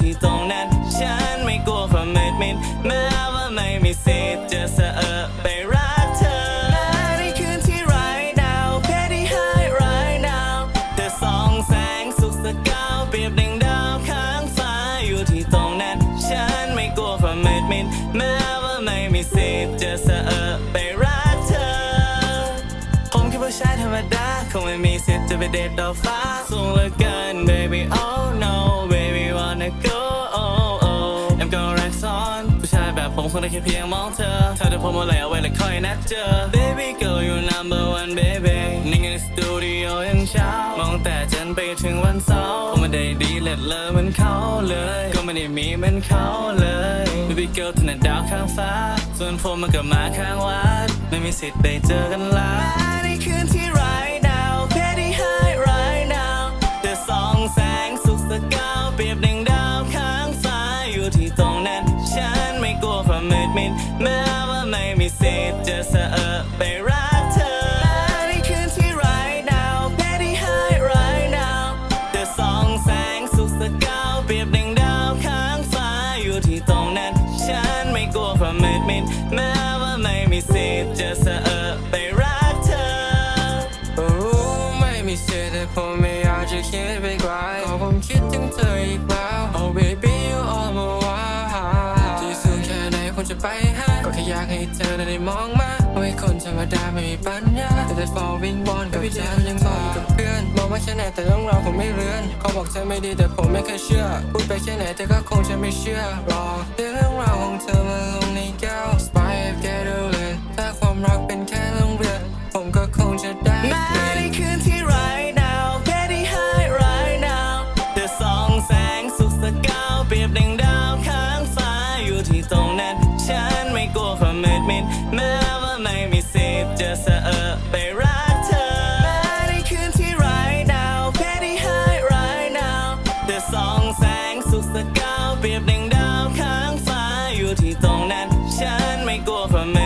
ที่ตรงนั้น ฉันไม่กลัวความมืดมิดแม้ว่าไม่มีสิทธิ์จะเสอไปรักเธอแม้ในคืนที่ไร้ดาวเพชรที่หายไร้ดาวแต่สองแสงสุขสกาวเปรียบดังดาวข้างฟ้าอยู่ที่ตรงนั้น ฉันไม่กลัวความมืดมิดแม้ว่าไม่มีสิทธิ์จะเสอไปรักเธอ ผมแค่ผู้ชายธรรมดาคงไม่มีสิทธิ์จะไปเดทดาวฟ้าสูงเหลือเกิน baby oh I'm gonna rest on ผู้ชายแบบผมคงได้แค่เพียงมองเธอเธอจะพมอะไรเอาไว้แล้วค่อยนัดเจอ baby girl you number one baby นิ่งในสตูดิโอยันเช้ามองแต่จันไปถึงวันเสาร์ผมไม่ได้ดีเลิศเลอเหมือนเขาเลย ก็ไม่ได้มีเหมือนเขาเลย baby girl ถนัดดาวข้างฟ้า ส่วนผมมันก็มาข้างวัด ไม่มีสิทธิ์ได้เจอกันแล้วในคืนที่ไร้ เปรียบดังดาวข้างฟ้าอยู่ที่ตรงนั้น ฉันไม่กลัวความมืดมิดแม้ว่าไม่มีสิทธิ์จะเสอไปรักเธอรู้ไม่มีสิทธิ์แต่ผมไม่อยากจะคิดไปไกลก็ผมคิดถึงเธออีกแล้ว Oh baby you all my wild ที่สุดแค่ไหนควรจะไปหาก็แค่อยากให้เธอได้มองมาไม่คนธรรมดาไม่มีปัญญาแต่ได้ฟอวิงบอลกับพี่เจมยังบอกอยู่กับ อนบอกว่าแค่ไหนแต่เรื่องราวผมไม่เรือนเขาบอกเธอไม่ดีแต่ผมไม่เคยเชื่อ พูดไปแค่ไหนเธอก็คงจะไม่เชื่อหรอกเรื่องราวของเธอมาลงในแก้ว Spy of g a t o l a n ถ้าความรักเป็นแค่โรงเรียนผมก็คงจะได้แม้ในคืนที่ไร้ดาวเพชรที่ให้ไร้ดาวแต่สองแสงสุกสกาวเปรียบดังดาวข้างฟ้าอยู่ที่ตรงนั้นฉันไม่กลัวความมืดมิดแม้ว่าไม่มีสิทธิ์จะเสอะเอ อสองแสงสุกสกาวเปรียบดังดาวค้างฟ้าอยู่ที่ตรงนั้น ฉันไม่กลัวความ